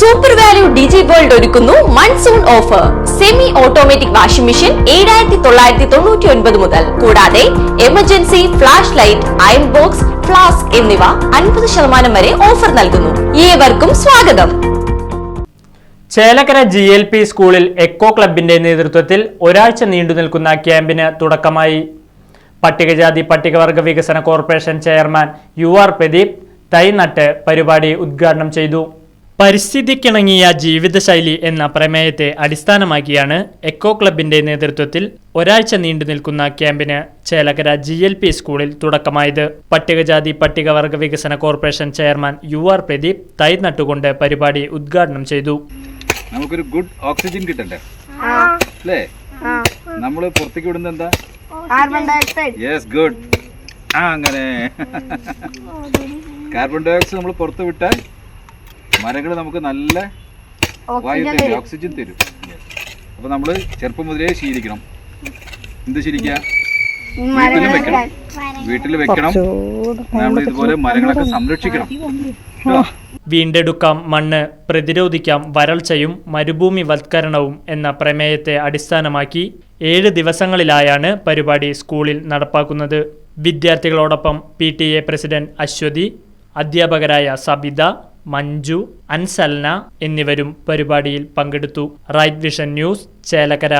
Super value digi world ഒരുക്കുന്നു. Monsoon offer semi automatic washing machine ഏഴായിരത്തി തൊള്ളായിരത്തി തൊണ്ണൂറ്റി ഒൻപത് മുതൽ. കൂടാതെ emergency flash light iron box flask എന്നിവ അൻപത് ശതമാനം വരെ ഓഫർ നൽകുന്നു. ഏവർക്കും സ്വാഗതം. ചേലക്കര ജി എൽ പി സ്കൂളിൽ എക്കോ ക്ലബിന്റെ നേതൃത്വത്തിൽ ഒരാഴ്ച നീണ്ടു നിൽക്കുന്ന ക്യാമ്പിന് തുടക്കമായി. പട്ടികജാതി പട്ടികവർഗ വികസന corporation chairman U R Pradeep തൈനട്ട് പരിപാടി ഉദ്ഘാടനം ചെയ്തു. പരിസ്ഥിതിക്കിണങ്ങിയ ജീവിതശൈലി എന്ന പ്രമേയത്തെ അടിസ്ഥാനമാക്കിയാണ് എക്കോ ക്ലബിന്റെ നേതൃത്വത്തിൽ ഒരാഴ്ച നീണ്ടു നിൽക്കുന്ന ക്യാമ്പിന് ചേലക്കര ജി എൽ പി സ്കൂളിൽ തുടക്കമായത്. പട്ടികജാതി പട്ടികവർഗ വികസന corporation chairman U R Pradeep തൈ നട്ടുകൊണ്ട് പരിപാടി ഉദ്ഘാടനം ചെയ്തു. നമുക്കൊരു ഗുഡ് ഓക്സിജൻ കിട്ടണ്ടേ? അല്ലേ? നമ്മൾ പുറത്തേക്ക് വിടുന്ന എന്താ? Carbon dioxide. യെസ് ഗുഡ് ആ അങ്ങനെ. കാർബൺ ഡൈ ഓക്സൈഡ് നമ്മൾ പുറത്ത് വിട്ടാൽ മരങ്ങൾ നമുക്ക് നല്ല വായു ഓക്സിജൻ തരും തരും. ഓക്സിജൻ തരും. അപ്പോൾ നമ്മൾ ചെറുപ്പം മുതലേ ശീലിക്കണം. എന്ത് ശീലിക്കുക? വീട്ടിൽ വെക്കണം. വീട്ടിൽ വെക്കണം. നമ്മൾ ഇതുപോലെ മരങ്ങളൊക്കെ സംരക്ഷിക്കണം. വീണ്ടെടുക്കാം മണ്ണ് പ്രതിരോധിക്കാം വരൾച്ചയും മരുഭൂമി വൽക്കരണവും എന്ന പ്രമേയത്തെ അടിസ്ഥാനമാക്കി ഏഴ് ദിവസങ്ങളിലായാണ് പരിപാടി സ്കൂളിൽ നടപ്പാക്കുന്നത്. വിദ്യാർത്ഥികളോടൊപ്പം P T A president Aswathi അധ്യാപകരായ സബിത മഞ്ജു അൻസൽന എന്നിവരും പരിപാടിയിൽ പങ്കെടുത്തു. Right vision news Chelakkara.